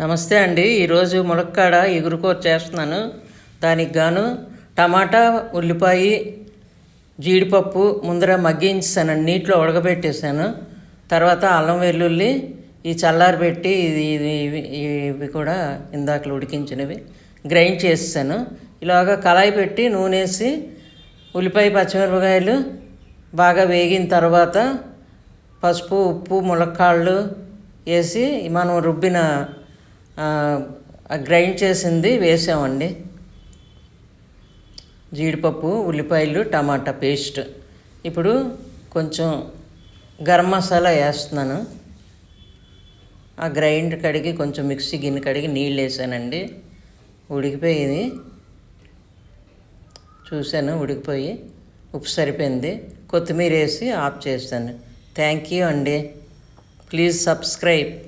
నమస్తే అండి. ఈరోజు ములక్కాడ ఎగురుకూర చేస్తున్నాను. దానికి గాను టమాటా ఉల్లిపాయ జీడిపప్పు ముందర మగ్గించాను నీటిలో ఉడకబెట్టేసాను. తర్వాత అల్లం వెల్లుల్లి ఈ చల్లారి పెట్టి ఇది ఇవి ఇవి కూడా ఇందాకలు ఉడికించినవి గ్రైండ్ చేసేసాను. ఇలాగ కళాయి పెట్టి నూనె వేసి ఉల్లిపాయ పచ్చిమిరపకాయలు బాగా వేగిన తర్వాత పసుపు ఉప్పు ములక్కాళ్ళు వేసి మనం రుబ్బిన గ్రైండ్ చేసింది వేసామండి. జీడిపప్పు ఉల్లిపాయలు టమాటా పేస్ట్. ఇప్పుడు కొంచెం గరం మసాలా వేస్తున్నాను. ఆ గ్రైండ్ కడిగి కొంచెం మిక్సీ గిన్నె కడిగి నీళ్ళు వేసానండి. ఉడికిపోయింది. చూశాను ఉడికిపోయి ఉప్పు సరిపోయింది. కొత్తిమీర వేసి ఆఫ్ చేస్తాను థ్యాంక్ యూ అండి. Please subscribe.